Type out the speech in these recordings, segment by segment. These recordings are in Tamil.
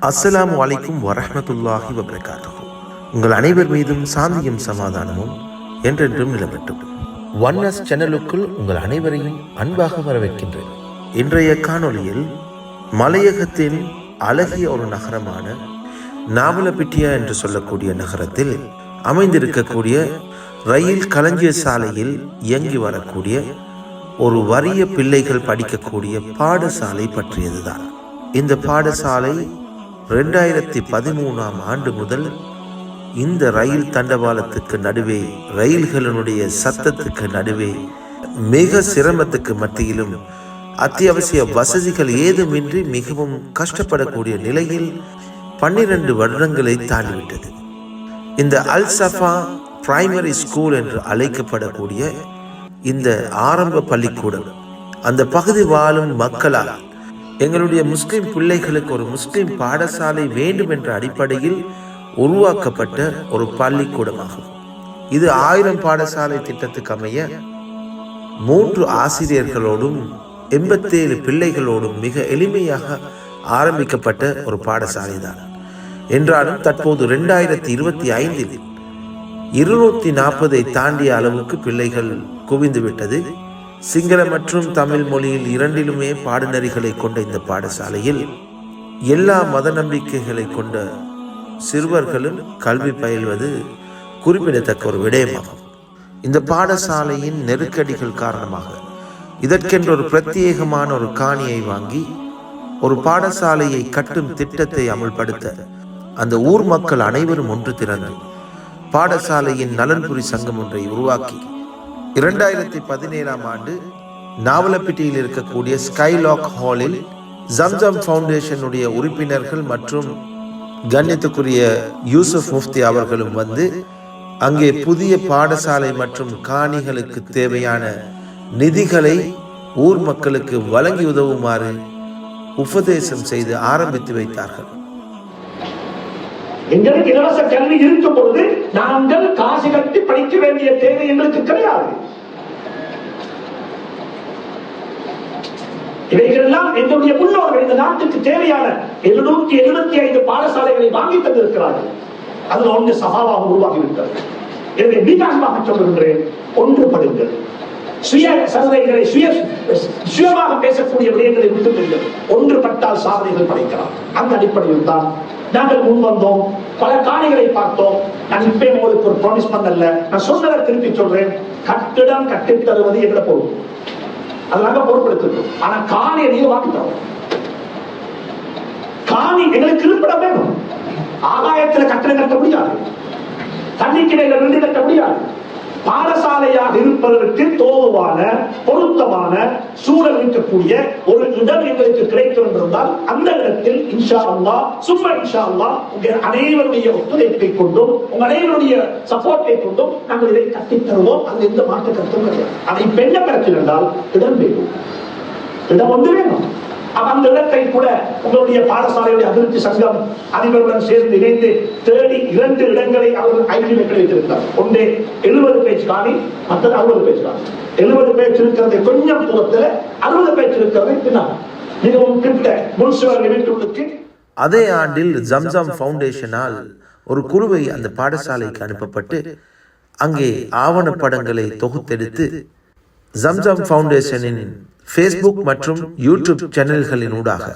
அஸ்ஸலாமு அலைக்கும் வரஹ்மத்துல்லாஹி வபரகாத்துஹு. உங்கள் அனைவர் மீதும் சாந்தியும் சமாதானமும் என்றென்றும் நிலவட்டும். ஒன்னஸ் சேனலுக்குள் உங்கள் அனைவரையும் அன்பாக வரவேற்கின்றேன். இன்றைய காணொளியில் மலையகத்தின் அழகிய ஒரு நகரமான நாவலப்பிட்டியா என்று சொல்லக்கூடிய நகரத்தில் அமைந்திருக்கக்கூடிய ரயில் களஞ்சிய சாலையில் இயங்கி வரக்கூடிய ஒரு வறிய பிள்ளைகள் படிக்கக்கூடிய பாடசாலை பற்றியதுதான். இந்த பாடசாலை ரெண்டாயிரத்தி பதிமூணாம் ஆண்டு முதல் இந்த ரயில் தண்டவாளத்துக்கு நடுவே ரயில்களினுடைய சத்தத்துக்கு நடுவே மிக சிரமத்துக்கு மத்தியிலும் அத்தியாவசிய வசதிகள் ஏதுமின்றி மிகவும் கஷ்டப்படக்கூடிய நிலையில் பன்னிரண்டு வருடங்களை தாண்டிவிட்டது. இந்த அல் சஃபா பிரைமரி ஸ்கூல் என்று அழைக்கப்படக்கூடிய இந்த ஆரம்ப பள்ளிக்கூடம் அந்த பகுதி வாழும் மக்களால் எங்களுடைய முஸ்லிம் பிள்ளைகளுக்கு ஒரு முஸ்லிம் பாடசாலை வேண்டும் என்ற அடிப்படையில் உருவாக்கப்பட்ட ஒரு பள்ளிக்கூடமாகும். இது ஆயிரம் பாடசாலை திட்டத்துக்கு அமைய மூன்று ஆசிரியர்களோடும் எண்பத்தேழு பிள்ளைகளோடும் மிக எளிமையாக ஆரம்பிக்கப்பட்ட ஒரு பாடசாலை தான் என்றாலும் தற்போது ரெண்டாயிரத்தி இருபத்தி ஐந்தில் இருநூத்தி நாற்பதை தாண்டிய அளவுக்கு பிள்ளைகள் குவிந்து விட்டது சிங்கள மற்றும் தமிழ் மொழியில் இரண்டிலுமே பாடநெறிகளை கொண்ட இந்த பாடசாலையில் எல்லா மத நம்பிக்கைகளை கொண்ட சிறுவர்களும் கல்வி பயில்வது குறிப்பிடத்தக்க ஒரு விடயமாகும். இந்த பாடசாலையின் நெருக்கடிகள் காரணமாக இதற்கென்ற ஒரு பிரத்யேகமான ஒரு காணியை வாங்கி ஒரு பாடசாலையை கட்டும் திட்டத்தை அமல்படுத்த அந்த ஊர் மக்கள் அனைவரும் ஒன்று திறந்து பாடசாலையின் நலன்புரி சங்கம் ஒன்றை உருவாக்கி இரண்டாயிரத்தி பதினேழாம் ஆண்டு நாவலப்பிட்டியில் இருக்கக்கூடிய ஸ்கைலாக் ஹாலில் ஜம்ஜம் ஃபவுண்டேஷனுடைய உறுப்பினர்கள் மற்றும் கண்ணியத்துக்குரிய யூசுப் முஃப்தி அவர்களும் வந்து அங்கே புதிய பாடசாலை மற்றும் காணிகளுக்கு தேவையான நிதிகளை ஊர் மக்களுக்கு வழங்கி உதவுமாறு உபதேசம் செய்து ஆரம்பித்து வைத்தார்கள். எங்களுக்கு இலவச கல்வி இருக்கும் பொழுது நாங்கள் காசு கட்டி படிக்க வேண்டிய தேவை எங்களுக்கு கிடையாது. இவைகளெல்லாம் எங்களுடைய முன்னோர்கள் இந்த நாட்டுக்கு தேவையான எழுநூத்தி எழுபத்தி ஐந்து பாடசாலைகளை வாங்கி தந்திருக்கிறார்கள். அதுல ஒன்று சகாவாக உருவாகிவிட்டது. எனவே மீதாகமாக சொல்லுகின்றேன் ஒன்றுபடுங்கள். சுய சந்தைகளை சுய சுயமாக பேசக்கூடிய விடயங்களை விட்டுவிடுங்கள். ஒன்றுபட்டால் சாதனைகள் படைக்கலாம். அந்த அடிப்படையில் தான் நாங்கள் முன் வந்தோம். பல காணிகளை பார்த்தோம். நான் இப்பே உங்களுக்கு ஒரு ப்ராமிஸ் பண்ணல. நான் சொன்னதை திருப்பி சொல்றேன். கட்டிடம் கட்டித் தருவது எங்களை பொருள் அதனால நாங்க ஆனா காணியை நீங்க வாங்கி காணி எங்களுக்கு இருப்பிடம் வேணும். ஆகாயத்துல கட்டணம் கட்ட முடியாது. தண்ணிக்கிடையில விழுந்து கட்ட முடியாது. பாடசாலையாக இருப்பதற்கு தோதுவான பொருத்தமான சூழல் இருக்கக்கூடிய ஒரு இடம் எங்களுக்கு கிடைக்கும் என்றிருந்தால் அந்த இடத்தில் இன்ஷா அல்லா சும்மா இன்ஷா அல்லா உங்க அனைவருடைய ஒத்துழைப்பை கொண்டும் உங்க அனைவருடைய சப்போர்ட்டை கொண்டும் நாங்கள் இதை கட்டித் தருவோம். அது எந்த மாற்று கருத்தும் கிடையாது. அதை பெண்ண கருத்தில் என்றால் இடம் வேண்டும் இடம் ஒன்று வேணும். அந்த இடத்தை கூட உங்களுடைய பாடசாலையுடைய அபிவிருத்தி சங்கம் அதிபருடன் சேர்ந்து இணைந்து தேடி இரண்டு இடங்களை அவர்கள் ஐடி வெற்றி வைத்திருந்தார் ஒன்று எழுபது பேஜ் காணி மற்றது அறுபது பேஜ் காணி. எழுபது பேஜ் இருக்கிறதை கொஞ்சம் தூரத்தில் அறுபது பேஜ் இருக்கிறதை பின்னால். மிகவும் கிட்ட முன்சுவர் லிமிட்டுக்கு அதே ஆண்டில் ஜம்ஜம் ஃபவுண்டேஷனால் ஒரு குழுவை அந்த பாடசாலைக்கு அனுப்பப்பட்டு அங்கே ஆவணப்படங்களை தொகுத்தெடுத்து ஜம்ஜம் ஃபவுண்டேஷனின் ஃபேஸ்புக் மற்றும் யூடியூப் சேனல்களினூடாக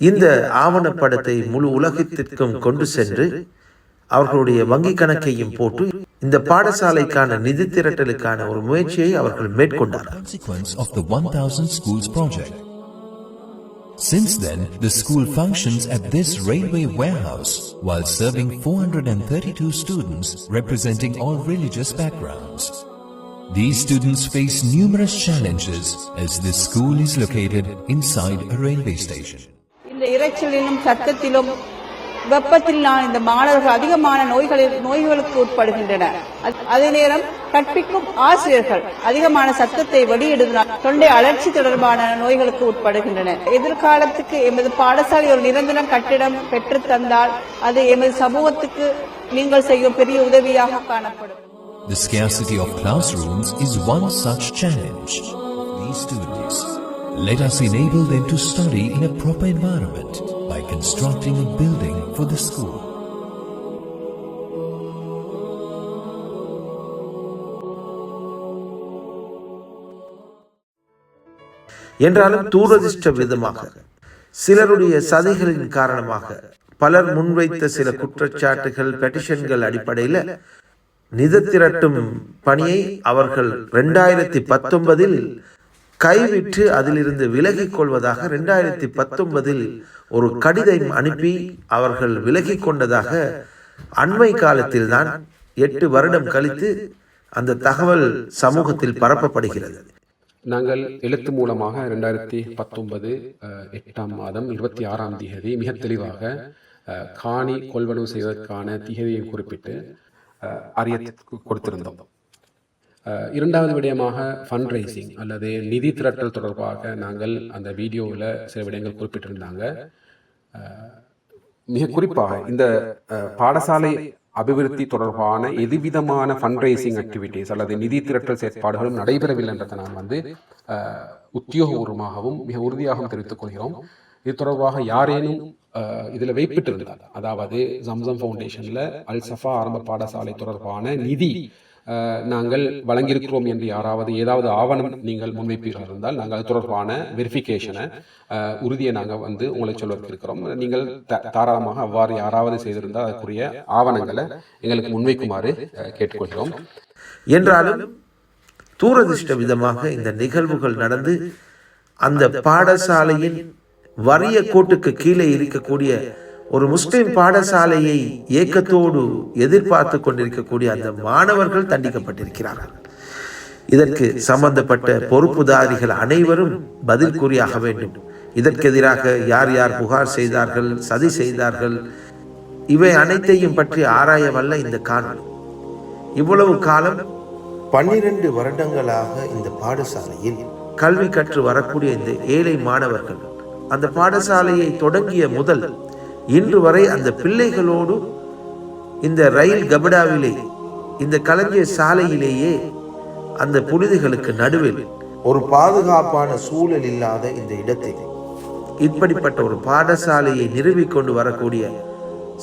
இந்த ஆவணப்படத்தை முழு உலகத்திற்கும் கொண்டு சென்று அவர்களுடைய வங்கி கணக்கையும் போட்டு இந்த பாடசாலைக்கான நிதி திரட்டலுக்கான ஒரு முயற்சியை அவர்கள் மேற்கொண்டார்கள் Since then, the school functions at this railway warehouse while serving 432 students representing all religious backgrounds. These students face numerous challenges as this school is located inside a railway station. இந்த இரைச்சலிலும் சத்தத்திலும் வெப்பத்திலான இந்த மாணவர்கள் அதிகமான நோய்களில் நோய்களுக்கு உட்படுகின்றனர் அ- அதே நேரம் கற்பிக்கும் ஆசிரியர்கள் அதிகமான சத்தத்தை வெளியிடுவதால் தொண்டை அழற்சி தொடர்பான நோய்களுக்கு உட்படுகின்றனர் எதிர்காலத்துக்கு எமது பாடசாலை ஒரு நிரந்தர கட்டிடம் பெற்றுத் தந்தால் அது எமது சமூகத்துக்கு நீங்கள் செய்யும் பெரிய உதவியாக காணப்படும் The scarcity of classrooms is one such challenge. These students, let us enable them to study in a proper environment by constructing a building for the school. என்றாலும் தூரதிர்ஷ்ட விதமாக சிலருடைய சதிகளின் காரணமாக பலர் முன்வைத்த சில குற்றச்சாட்டுகள் பெட்டிஷன்கள் அடிப்படையில் நிதி திரட்டும் பணியை அவர்கள் ரெண்டாயிரத்தி பத்தொன்பதில் கைவிட்டு அதிலிருந்து விலகிக் கொள்வதாக ரெண்டாயிரத்தி பத்தொன்பதில் ஒரு கடிதம் அனுப்பி அவர்கள் விலகிக் கொண்டதாக அண்மை காலத்தில்தான் எட்டு வருடம் கழித்து அந்த தகவல் சமூகத்தில் பரப்பப்படுகிறது. நாங்கள் எழுத்து மூலமாக ரெண்டாயிரத்தி பத்தொன்பது எட்டாம் மாதம் இருபத்தி ஆறாம் திகதி மிக தெளிவாக காணி கொள்வனவு செய்வதற்கான திகதியை குறிப்பிட்டு அறிய கொடுத்திருந்தோம். இரண்டாவது விடயமாக ஃபண்ட் ரைசிங் அல்லது நிதி திரட்டல் தொடர்பாக நாங்கள் அந்த வீடியோவில் சில விடயங்கள் குறிப்பிட்டிருந்தாங்க. மிக குறிப்பாக இந்த பாடசாலை அபிவிருத்தி தொடர்பான எதுவிதமான ஃபண்ட் ரைசிங் ஆக்டிவிட்டீஸ் அல்லது நிதி திரட்டல் செயற்பாடுகளும் நடைபெறவில்லை என்றதை நாம் வந்து உத்தியோகபூர்வமாகவும் மிக உறுதியாகவும் தெரிவித்துக் கொள்கிறோம். இது தொடர்பாக யாரேனும் இதில் வைப்பிட்டிருந்தார் அதாவது ஜம்சம் ஃபவுண்டேஷனில் அல் சஃபா ஆரம்ப பாடசாலை தொடர்பான நிதி நாங்கள் வழங்கியிருக்கிறோம் என்று யாராவது ஏதாவது ஆவணம் நீங்கள் முன்வைப்பீர்கள் இருந்தால் நாங்கள் அது தொடர்பான வெரிஃபிகேஷனை உறுதியை நாங்கள் வந்து உங்களை சொல்வதற்கு இருக்கிறோம் நீங்கள் த- தாராளமாக அவ்வாறு யாராவது செய்திருந்தால் அதற்குரிய ஆவணங்களை எங்களுக்கு முன்வைக்குமாறு கேட்டுக்கொள்கிறோம். என்றாலும் தூரதிருஷ்ட விதமாக இந்த நிகழ்வுகள் நடந்து அந்த பாடசாலையின் வறிய கோட்டுக்கு கீழே இருக்கக்கூடிய ஒரு முஸ்லிம் பாடசாலையை ஏக்கத்தோடு எதிர்பார்த்து கொண்டிருக்கக்கூடிய அந்த மாணவர்கள் தண்டிக்கப்பட்டிருக்கிறார்கள். இதற்கு சம்பந்தப்பட்ட பொறுப்புதாரிகள் அனைவரும் பதில் கூறியாக வேண்டும். இதற்கு எதிராக யார் யார் புகார் செய்தார்கள் சதி செய்தார்கள் இவை அனைத்தையும் பற்றி ஆராய வல்ல இந்த காணொலி இவ்வளவு காலம் பன்னிரண்டு வருடங்களாக இந்த பாடசாலையில் கல்வி கற்று வரக்கூடிய இந்த ஏழை மாணவர்கள் அந்த பாடசாலையை தொடங்கிய முதல் இன்று வரை அந்த பிள்ளைகளோடு இந்த ரயில் கபடாவிலே இந்த கலைஞர் சாலையிலேயே அந்த புனிதிகளுக்கு நடுவில் ஒரு பாதுகாப்பான சூழல் இல்லாத இந்த இடத்தில் இப்படிப்பட்ட ஒரு பாடசாலையை நிறுவிக் கொண்டு வரக்கூடிய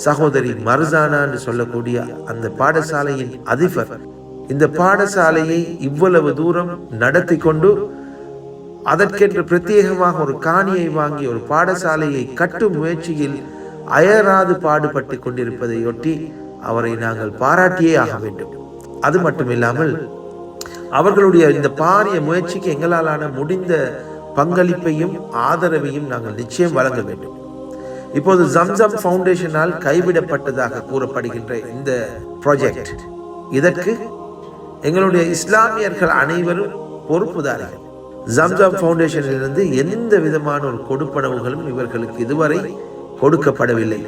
சகோதரி மருசானா என்று சொல்லக்கூடிய அந்த பாடசாலையின் அதிபர் இந்த பாடசாலையை இவ்வளவு தூரம் நடத்தி கொண்டு அதற்கென்று பிரத்யேகமாக ஒரு காணியை வாங்கி ஒரு பாடசாலையை கட்டும் முயற்சியில் அயராது பாடுபட்டு கொண்டிருப்பதையொட்டி அவரை நாங்கள் பாராட்டியே ஆக வேண்டும். அது மட்டுமில்லாமல் அவர்களுடைய இந்த பாரிய முயற்சிக்கு எங்களாலான முடிந்த பங்களிப்பையும் ஆதரவையும் நாங்கள் நிச்சயம் வழங்க வேண்டும். இப்போது ஜம்சம் ஃபவுண்டேஷனால் கைவிடப்பட்டதாக கூறப்படுகின்ற இந்த ப்ராஜெக்ட் இதற்கு எங்களுடைய இஸ்லாமியர்கள் அனைவரும் பொறுப்புதாரிகள். ஜம்ஜாம் ஃபவுண்டேஷனிலிருந்து எந்த விதமான ஒரு கொடுப்பனவுகளும் இவர்களுக்கு இதுவரை கொடுக்கப்படவில்லை.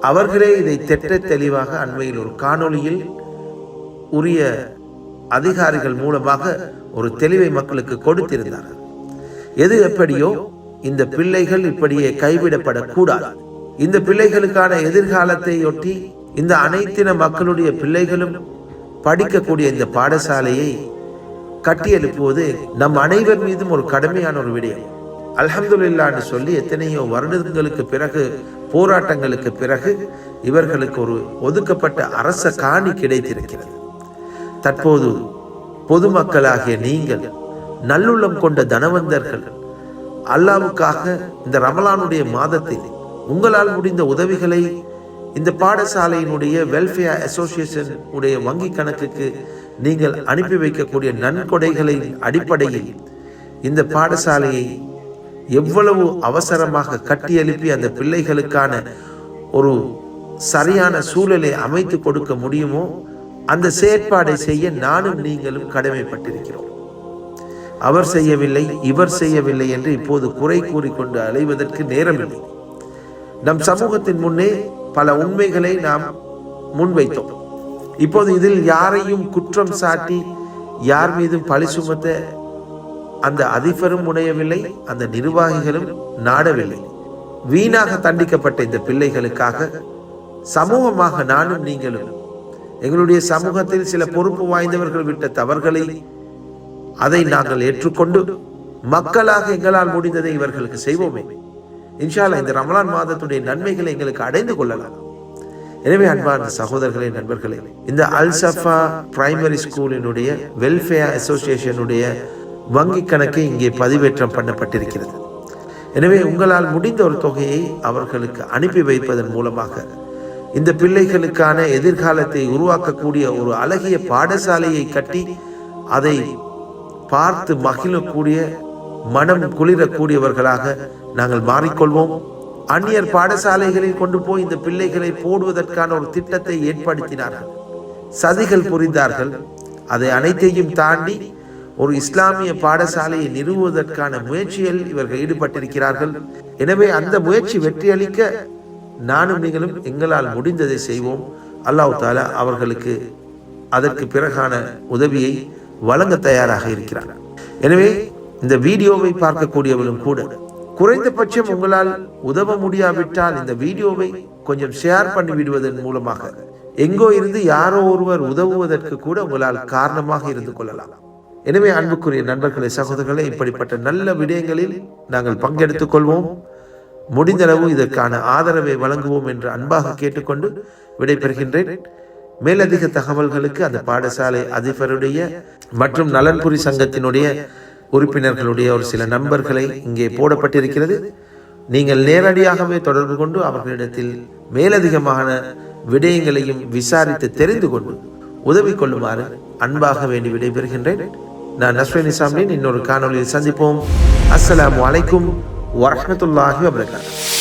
அவர்களே இதை தெற்ற தெளிவாக அண்மையில் ஒரு காணொளியில் உரிய அதிகாரிகள் மூலமாக ஒரு தெளிவை மக்களுக்கு கொடுத்திருந்தார்கள். எது எப்படியோ இந்த பிள்ளைகள் இப்படியே கைவிடப்படக்கூடாது. இந்த பிள்ளைகளுக்கான எதிர்காலத்தை ஒட்டி இந்த அனைத்தின மக்களுடைய பிள்ளைகளும் படிக்கக்கூடிய இந்த பாடசாலையை கட்டியெழுப்புவது நம் அனைவர் மீதும் ஒரு கடமையான ஒரு விடயம். அல்ஹம்துல்லான்னு சொல்லி எத்தனையோ வருடங்களுக்கு பிறகு போராட்டங்களுக்கு பிறகு இவர்களுக்கு ஒரு ஒதுக்கப்பட்ட அரச காணி கிடைத்திருக்கிறது. தற்போது பொதுமக்களாகிய நீங்கள் நல்லுள்ளம் கொண்ட தனவந்தர்கள் அல்லாவுக்காக இந்த ரமலானுடைய மாதத்தில் உங்களால் முடிந்த உதவிகளை இந்த பாடசாலையினுடைய வெல்ஃபேர் அசோசியேஷன் உடைய வங்கி கணக்குக்கு நீங்கள் அனுப்பி வைக்கக்கூடிய நன்கொடைகளின் அடிப்படையில் இந்த பாடசாலையை எவ்வளவு அவசரமாக கட்டியெழுப்பி அந்த பிள்ளைகளுக்கான ஒரு சரியான சூழலை அமைத்து கொடுக்க முடியுமோ அந்த செயற்பாடை செய்ய நானும் நீங்களும் கடமைப்பட்டிருக்கிறோம். அவர் செய்யவில்லை இவர் செய்யவில்லை என்று இப்போது குறை கூறிக்கொண்டு அலைவதற்கு நேரமில்லை. நம் சமூகத்தின் முன்னே பல உண்மைகளை நாம் முன்வைத்தோம். இப்போது இதில் யாரையும் குற்றம் சாட்டி யார் மீதும் பழி சுமத்த அந்த அதிபரும் முனையவில்லை அந்த நிர்வாகிகளும் நாடவில்லை. வீணாக தண்டிக்கப்பட்ட இந்த பிள்ளைகளுக்காக சமூகமாக நானும் நீங்களும் எங்களுடைய சமூகத்தில் சில பொறுப்பு வாய்ந்தவர்கள் விட்ட தவறுகளை அதை நாங்கள் ஏற்றுக்கொண்டு மக்களாக எங்களால் முடிந்ததை இவர்களுக்கு செய்வோமே. இன்ஷால்லா இந்த ரமலான் மாதத்துடைய நன்மைகளை எங்களுக்கு அடைந்து கொள்ளலாம். எனவே அன்பார்ந்த சகோதரர்களே நண்பர்களே இந்த அல்சஃபா பிரைமரி ஸ்கூலினுடைய வெல்ஃபேர் அசோசியேஷனுடைய வங்கி கணக்கு இங்கே பதிவேற்றம் பண்ணப்பட்டிருக்கிறது. எனவே உங்களால் முடிந்த ஒரு தொகையை அவர்களுக்கு அனுப்பி வைப்பதன் மூலமாக இந்த பிள்ளைகளுக்கான எதிர்காலத்தை உருவாக்கக்கூடிய ஒரு அழகிய பாடசாலையை கட்டி அதை பார்த்து மகிழக்கூடிய மனம் குளிரக்கூடியவர்களாக நாங்கள் மாறிக்கொள்வோம். அந்நியர் பாடசாலைகளில் கொண்டு போய் இந்த பிள்ளைகளை போடுவதற்கான ஒரு திட்டத்தை ஏற்படுத்தினார்கள். சதிகள் புரிந்தார்கள். அதை அனைத்தையும் தாண்டி ஒரு இஸ்லாமிய பாடசாலையை நிறுவுவதற்கான முயற்சியில் இவர்கள் ஈடுபட்டிருக்கிறார்கள். எனவே அந்த முயற்சி வெற்றியளிக்க நானும் நீங்களும் எங்களால் முடிந்ததை செய்வோம். அல்லாஹ் தாலா அவர்களுக்கு அதற்கு பிறகான உதவியை வழங்க தயாராக இருக்கிறார் எனவே இந்த வீடியோவை பார்க்கக்கூடியவர்களும் கூட குறைந்தபட்சம் உங்களால் உதவ முடியாவிட்டால் இந்த வீடியோவை கொஞ்சம் ஷேர் பண்ணி விடுவதன் மூலமாக எங்கோ இருந்து யாரோ ஒருவர் உதவுவதற்கு கூட உங்களால் காரணமாக இருந்து கொள்ளலாம். எனவே அன்புக்குரிய நண்பர்களே சகோதரர்களே இப்படிப்பட்ட நல்ல விடயங்களில் நாங்கள் பங்கெடுத்துக் கொள்வோம். முடிந்தளவு இதற்கான ஆதரவை வழங்குவோம் என்று அன்பாக கேட்டுக்கொண்டு விடைபெறுகின்றேன். மேலதிக தகவல்களுக்கு அந்த பாடசாலை அதிபருடைய மற்றும் நலன்புரி சங்கத்தினுடைய உறுப்பினர்களுடைய ஒரு சில நண்பர்களை இங்கே போடப்பட்டிருக்கிறது. நீங்கள் நேரடியாகவே தொடர்பு கொண்டு அவர்களிடத்தில் மேலதிகமான விடயங்களையும் விசாரித்து தெரிந்து கொண்டு உதவி கொள்ளுமாறு அன்பாக வேண்டி விடைபெறுகின்றேன். நான் நஸ்ரின் சாமியின் இன்னொரு காணொலியில் சந்திப்போம். அஸ்ஸலாமு அலைக்கும் வரமத்துல்லாஹி வபரகாத்து